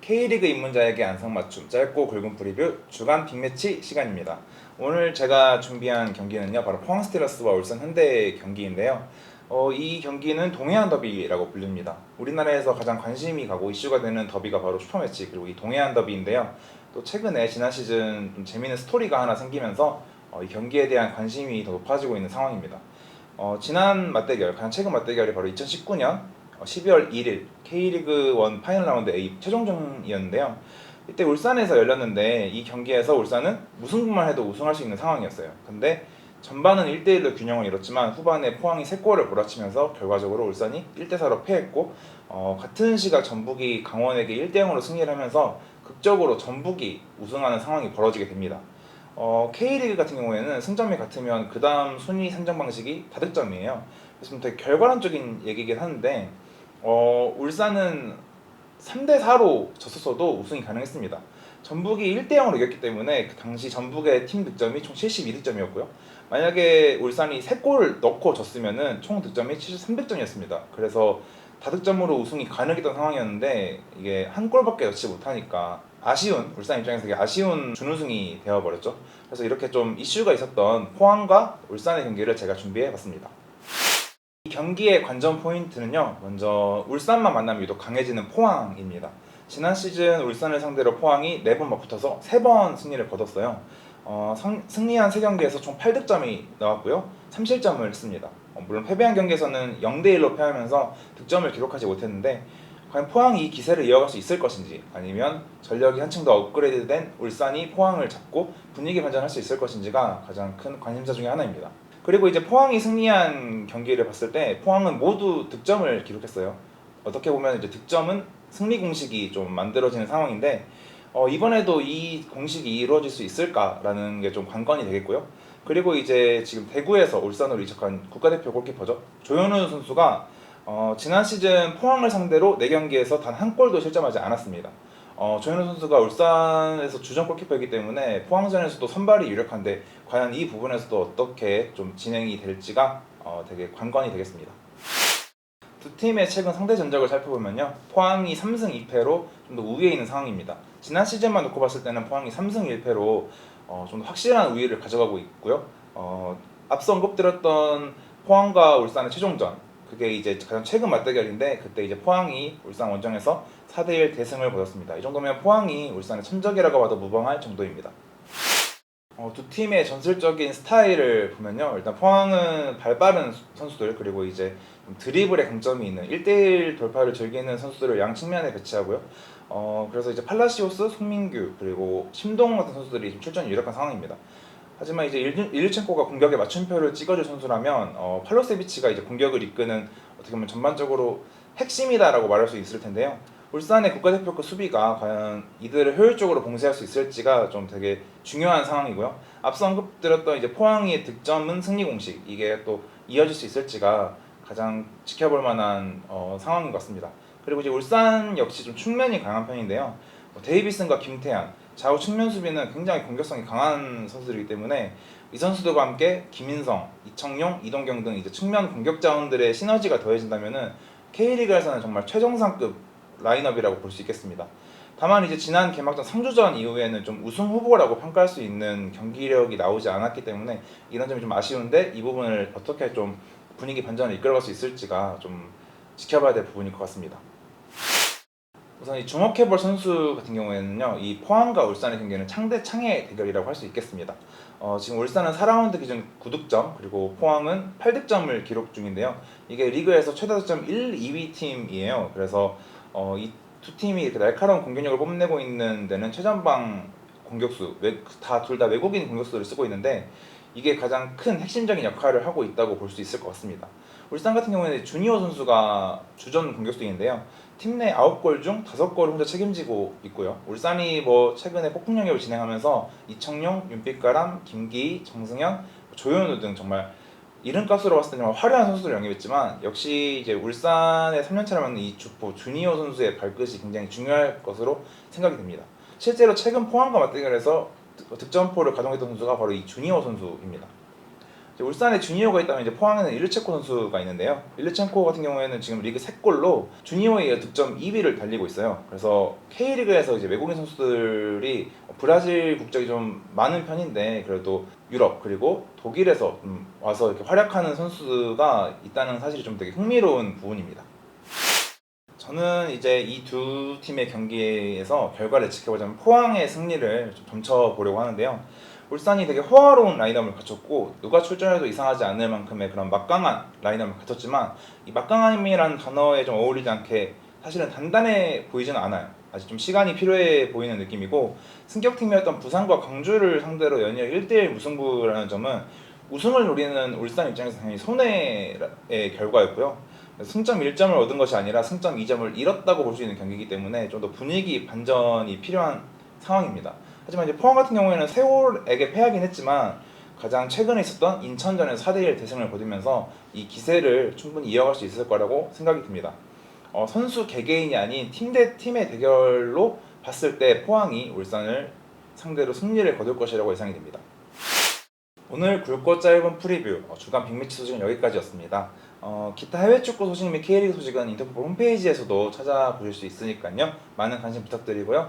K리그 입문자에게 안성맞춤 짧고 굵은 프리뷰 주간 빅매치 시간입니다. 오늘 제가 준비한 경기는요 바로 포항 스틸러스와 울산 현대 경기인데요. 어, 이 경기는 동해안 더비라고 불립니다. 우리나라에서 가장 관심이 가고 이슈가 되는 더비가 바로 슈퍼매치 그리고 이 동해안 더비인데요. 또 최근에 지난 시즌 좀 재미있는 스토리가 하나 생기면서 어, 이 경기에 대한 관심이 더 높아지고 있는 상황입니다. 어, 지난 맞대결, 가장 최근 맞대결이 바로 2019년 12월 1일 K리그 1 파이널 라운드 A 최종전이었는데요. 이때 울산에서 열렸는데 이 경기에서 울산은 무승부만 해도 우승할 수 있는 상황이었어요. 근데 전반은 1대1로 균형을 이뤘지만 후반에 포항이 3골을 몰아치면서 결과적으로 울산이 1대4로 패했고 어, 같은 시각 전북이 강원에게 1대0으로 승리를 하면서 극적으로 전북이 우승하는 상황이 벌어지게 됩니다. 어, K리그 같은 경우에는 승점이 같으면 그 다음 순위 산정 방식이 다득점이에요. 그래서 좀 되게 결과론적인 얘기긴 한데 어, 울산은 3대 4로 졌었어도 우승이 가능했습니다. 전북이 1대 0으로 이겼기 때문에 그 당시 전북의 팀 득점이 총 72득점이었고요. 만약에 울산이 3골 넣고 졌으면은 총 득점이 73득점이었습니다. 그래서 다득점으로 우승이 가능했던 상황이었는데 이게 한 골밖에 넣지 못하니까 아쉬운 울산 입장에서 아쉬운 준우승이 되어버렸죠. 그래서 이렇게 좀 이슈가 있었던 포항과 울산의 경기를 제가 준비해봤습니다. 이 경기의 관전 포인트는요. 먼저 울산만 만나면 유독 강해지는 포항입니다. 지난 시즌 울산을 상대로 포항이 4번 맞붙어서 3번 승리를 거뒀어요. 어, 성- 승리한 3경기에서 총 8득점이 나왔고요. 3실점을 했습니다. 어, 물론 패배한 경기에서는 0대1로 패하면서 득점을 기록하지 못했는데 과연 포항이 이 기세를 이어갈 수 있을 것인지 아니면 전력이 한층 더 업그레이드된 울산이 포항을 잡고 분위기 반전할 수 있을 것인지가 가장 큰 관심사 중에 하나입니다. 그리고 이제 포항이 승리한 경기를 봤을 때 포항은 모두 득점을 기록했어요. 어떻게 보면 이제 득점은 승리 공식이 좀 만들어지는 상황인데 어, 이번에도 이 공식이 이루어질 수 있을까라는 게 좀 관건이 되겠고요. 그리고 이제 지금 대구에서 울산으로 이적한 국가대표 골키퍼죠 조현우 선수가 어, 지난 시즌 포항을 상대로 4경기에서 단 한 골도 실점하지 않았습니다. 어, 조현우 선수가 울산에서 주전 골키퍼이기 때문에 포항전에서도 선발이 유력한데 과연 이 부분에서도 어떻게 좀 진행이 될지가 어, 되게 관건이 되겠습니다. 두 팀의 최근 상대 전적을 살펴보면요. 포항이 3승 2패로 좀 더 우위에 있는 상황입니다. 지난 시즌만 놓고 봤을 때는 포항이 3승 1패로 어, 좀더 확실한 우위를 가져가고 있고요. 어, 앞서 언급드렸던 포항과 울산의 최종전 그게 이제 가장 최근 맞대결인데 그때 이제 포항이 울산 원정에서 4대1 대승을 거뒀습니다. 이 정도면 포항이 울산의 천적이라고 봐도 무방할 정도입니다. 어, 두 팀의 전술적인 스타일을 보면요. 일단 포항은 발빠른 선수들 그리고 이제 좀 드리블에 강점이 있는 1대1 돌파를 즐기는 선수들을 양 측면에 배치하고요. 어, 그래서 이제 팔라시오스, 송민규 그리고 심동 같은 선수들이 좀 출전이 유력한 상황입니다. 하지만 이제 일- 일류첸코가 공격에 맞춤표를 찍어줄 선수라면 어, 팔로세비치가 이제 공격을 이끄는 어떻게 보면 전반적으로 핵심이다라고 말할 수 있을 텐데요. 울산의 국가대표급 수비가 과연 이들을 효율적으로 봉쇄할 수 있을지가 좀 되게 중요한 상황이고요. 앞서 언급드렸던 이제 포항의 득점은 승리 공식 이게 또 이어질 수 있을지가 가장 지켜볼 만한 어, 상황인 것 같습니다. 그리고 이제 울산 역시 좀 측면이 강한 편인데요. 뭐 데이비슨과 김태환 좌우 측면 수비는 굉장히 공격성이 강한 선수들이기 때문에 이 선수들과 함께 김인성, 이청용, 이동경 등 이제 측면 공격 자원들의 시너지가 더해진다면은 K리그에서는 정말 최정상급 라인업이라고 볼 수 있겠습니다. 다만 이제 지난 개막전 3주전 이후에는 좀 우승 후보라고 평가할 수 있는 경기력이 나오지 않았기 때문에 이런 점이 좀 아쉬운데 이 부분을 어떻게 좀 분위기 반전을 이끌어갈 수 있을지가 좀 지켜봐야 될 부분일 것 같습니다. 우선 이 주목해볼 선수 같은 경우에는요, 이 포항과 울산의 경기는 창대 창의 대결이라고 할 수 있겠습니다. 어, 지금 울산은 4라운드 기준 9득점, 그리고 포항은 8득점을 기록 중인데요. 이게 리그에서 최다 득점 1, 2위 팀이에요. 그래서 어, 이 두 팀이 이렇게 날카로운 공격력을 뽐내고 있는 데는 최전방 공격수, 다 둘 다 외국인 공격수를 쓰고 있는데 이게 가장 큰 핵심적인 역할을 하고 있다고 볼 수 있을 것 같습니다. 울산 같은 경우에는 주니어 선수가 주전 공격수인데요. 팀 내 9골 중 5골을 혼자 책임지고 있고요. 울산이 뭐 최근에 폭풍 영역을 진행하면서 이청용, 윤빛가람, 김기희, 정승현, 조현우 등 정말 이름값으로 봤을 때 정말 화려한 선수들을 영입했지만 역시 이제 울산의 3년차를 맡는 이 주포 주니어 선수의 발끝이 굉장히 중요할 것으로 생각이 됩니다. 실제로 최근 포항과 맞대결에서 득- 득점포를 가동했던 선수가 바로 이 주니어 선수입니다. 울산에 주니어가 있다면 이제 포항에는 일르체코 선수가 있는데요. 일르첸코 같은 경우에는 지금 리그 3골로 주니어에 이어 득점 2위를 달리고 있어요. 그래서 K리그에서 이제 외국인 선수들이 브라질 국적이 좀 많은 편인데 그래도 유럽 그리고 독일에서 좀 와서 이렇게 활약하는 선수가 있다는 사실이 좀 되게 흥미로운 부분입니다. 저는 이제 이 두 팀의 경기에서 결과를 지켜보자면 포항의 승리를 좀 점쳐보려고 하는데요. 울산이 되게 호화로운 라인업을 갖췄고 누가 출전해도 이상하지 않을 만큼의 그런 막강한 라인업을 갖췄지만 이 막강함이라는 단어에 좀 어울리지 않게 사실은 단단해 보이지는 않아요. 아직 좀 시간이 필요해 보이는 느낌이고 승격팀이었던 부산과 광주를 상대로 연이어 1대1 무승부라는 점은 우승을 노리는 울산 입장에서 당연히 손해의 결과였고요. 승점 1점을 얻은 것이 아니라 승점 2점을 잃었다고 볼 수 있는 경기이기 때문에 좀 더 분위기 반전이 필요한 상황입니다. 하지만 이제 포항 같은 경우에는 세월에게 패하긴 했지만 가장 최근에 있었던 인천전에서 4대1 대승을 거두면서 이 기세를 충분히 이어갈 수 있을 거라고 생각이 듭니다. 어, 선수 개개인이 아닌 팀 대 팀의 대결로 봤을 때 포항이 울산을 상대로 승리를 거둘 것이라고 예상이 됩니다. 오늘 굵고 짧은 프리뷰 어, 주간 빅매치 소식은 여기까지였습니다. 어, 기타 해외 축구 소식 및 K리그 소식은 인터포 홈페이지에서도 찾아보실 수 있으니까요. 많은 관심 부탁드리고요.